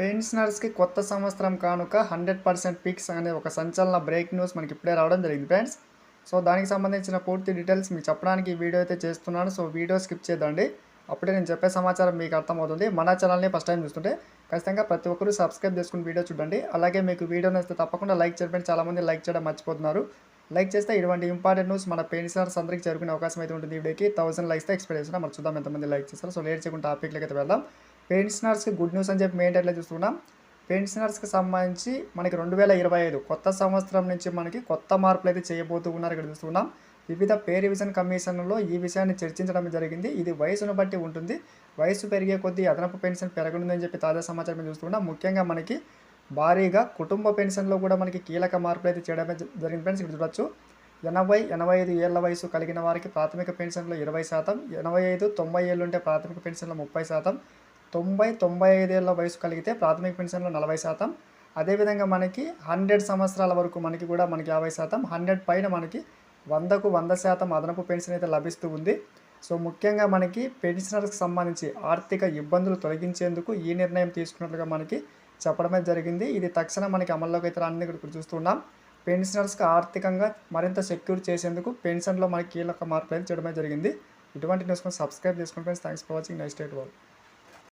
పెన్షనర్స్కి కొత్త సంవత్సరం కానుక హండ్రెడ్ పర్సెంట్ పిక్స్ అనే ఒక సంచలన బ్రేక్ న్యూస్ మనకి ఇప్పుడే రావడం జరిగింది ఫ్రెండ్స్. సో దానికి సంబంధించిన పూర్తి డీటెయిల్స్ మీకు చెప్పడానికి ఈ వీడియో అయితే చేస్తున్నాను. సో వీడియో స్కిప్ చేద్దండి అప్పుడే నేను చెప్పే సమాచారం మీకు అర్థమవుతుంది. మన ఛానల్ని ఫస్ట్ టైం చూస్తుంటే ఖచ్చితంగా ప్రతి ఒక్కరూ సబ్స్క్రైబ్ చేసుకుని వీడియో చూడండి. అలాగే మీకు వీడియో నచ్చితే తప్పకుండా లైక్ చేయడం చాలామంది లైక్ చేయడం మర్చిపోతున్నారు. లైక్ చేస్తే ఇటువంటి ఇంపార్టెంట్ న్యూస్ మన పెన్షనర్స్ అందరికీ చేరుకునే అవకాశం అయితే ఉంటుంది. వీడియోకి థౌసండ్ లైక్స్ ఎక్స్పెక్ట్ చేస్తున్నాం. మరి చూద్దాం ఎంతమంది లైక్ చేస్తారు. సో లేట్ చేయకుండా టాపిక్లకి అయితే వెళ్దాం. పెన్షనర్స్కి గుడ్ న్యూస్ అని చెప్పి మెయింటైన్లో చూస్తున్నాం. పెన్షనర్స్కి సంబంధించి మనకి రెండు వేల ఇరవై ఐదు కొత్త సంవత్సరం నుంచి మనకి కొత్త మార్పులు అయితే చేయబోతూ ఉన్నారు ఇక్కడ చూస్తున్నాం. వివిధ పే రివిజన్ కమిషన్లో ఈ విషయాన్ని చర్చించడం జరిగింది. ఇది వయసును బట్టి ఉంటుంది. వయసు పెరిగే కొద్దీ అదనపు పెన్షన్ పెరగనుందని చెప్పి తాజా సమాచారం చూస్తున్నాం. ముఖ్యంగా మనకి భారీగా కుటుంబ పెన్షన్లో కూడా మనకి కీలక మార్పులు అయితే చేయడమే జరిగింది ఫ్రెండ్స్ ఇక్కడ చూడొచ్చు. ఎనభై ఎనభై ఐదు ఏళ్ళ వయసు కలిగిన వారికి ప్రాథమిక పెన్షన్లో ఇరవై శాతం ఎనభై ఐదు తొంభై ఏళ్ళు ఉంటే ప్రాథమిక పెన్షన్లో ముప్పై శాతం తొంభై తొంభై ఐదేళ్ళ వయసు కలిగితే ప్రాథమిక పెన్షన్లో నలభై శాతం. అదేవిధంగా మనకి హండ్రెడ్ సంవత్సరాల వరకు మనకి కూడా మనకి యాభై శాతం. హండ్రెడ్ పైన మనకి వందకు వంద శాతం అదనపు పెన్షన్ అయితే లభిస్తూ ఉంది. సో ముఖ్యంగా మనకి పెన్షనర్స్కి సంబంధించి ఆర్థిక ఇబ్బందులు తొలగించేందుకు ఈ నిర్ణయం తీసుకున్నట్లుగా మనకి చెప్పడమే జరిగింది. ఇది తక్షణం మనకి అమల్లోకి అయితే రాని ఇక్కడ చూస్తున్నాం పెన్షనర్స్కి ఆర్థికంగా మరింత సెక్యూర్ చేసేందుకు పెన్షన్లో మనకి కీలక మార్పులు అయితే చేయడమే జరిగింది. ఇటువంటి న్యూస్ సబ్స్క్రైబ్ చేసుకోండి friends. Thanks for watching. Next date వాళ్ళు